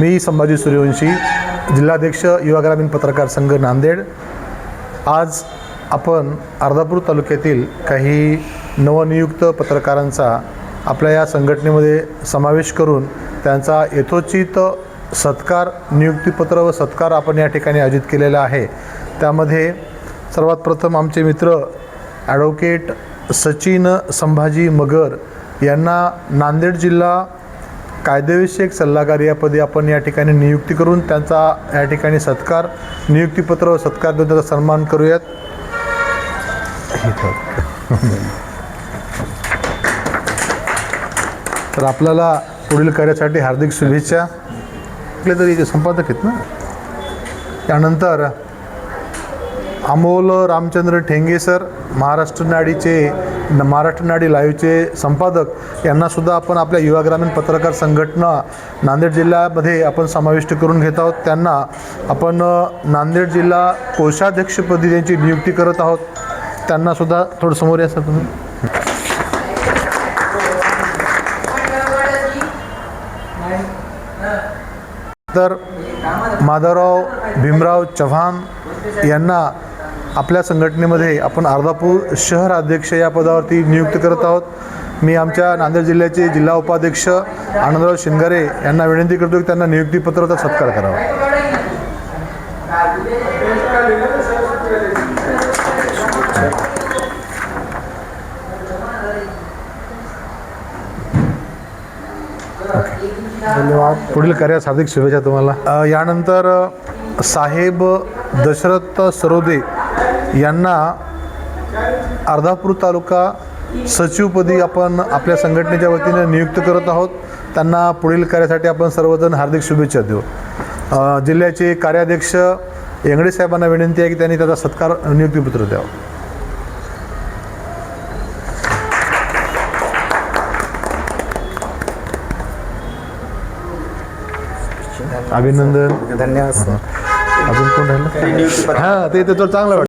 मी संभाजी सूर्यवंशी जिल्हाध्यक्ष युवा ग्रामीण पत्रकार संघ नांदेड. आज आपण अर्धापूर तालुक्यातील काही नवनियुक्त पत्रकारांचा आपल्या या संघटनेमध्ये समावेश करून त्यांचा यथोचित सत्कार नियुक्तीपत्र व सत्कार आपण या ठिकाणी आयोजित केलेला आहे. त्यामध्ये सर्वात प्रथम आमचे मित्र ॲडव्होकेट सचिन संभाजी मगर यांना नांदेड जिल्हा कायदेविषयक सल्लागार या पदी आपण या ठिकाणी नियुक्ती करून त्यांचा या ठिकाणी सत्कार नियुक्तीपत्र व सत्कार देऊन त्याचा सन्मान करूयात. तर आपल्याला पुढील कार्यासाठी हार्दिक शुभेच्छा. कुठले तरी संपादक आहेत ना? त्यानंतर अमोल रामचंद्र ठेंगे सर महाराष्ट्र नाडीचे न- महाराष्ट्र नाडी लाईव्हचे संपादक यांनासुद्धा आपण आपल्या युवा ग्रामीण पत्रकार संघटना नांदेड जिल्ह्यामध्ये आपण समाविष्ट करून घेत आहोत. त्यांना आपण नांदेड जिल्हा कोषाध्यक्षपदी त्यांची नियुक्ती करत आहोत. त्यांनासुद्धा थोडं समोर या सर तुम्ही. तर माधवराव भीमराव चव्हाण यांना आपल्या संघटनेमध्ये आपण अर्धापूर शहर अध्यक्ष या पदावरती नियुक्त करत आहोत. मी आमच्या नांदेड जिल्ह्याचे जिल्हा उपाध्यक्ष आनंदराव शिंगारे यांना विनंती करतो की त्यांना नियुक्तीपत्राचा सत्कार करावा. धन्यवाद. पुढील कार्यास हार्दिक शुभेच्छा तुम्हाला. यानंतर साहेब दशरथ सरोदे यांना अर्धापूर तालुका सचिवपदी आपण आपल्या संघटनेच्या वतीने नियुक्त करत आहोत. त्यांना पुढील कार्यासाठी आपण सर्वजण हार्दिक शुभेच्छा देऊ. जिल्ह्याचे कार्याध्यक्ष यंगडे साहेबांना विनंती आहे की त्यांनी त्याचा सत्कार नियुक्तीपत्र द्यावं. अभिनंदन. धन्यवाद अजून कोण राहिलं? हां ते तर चांगलं वाटतं.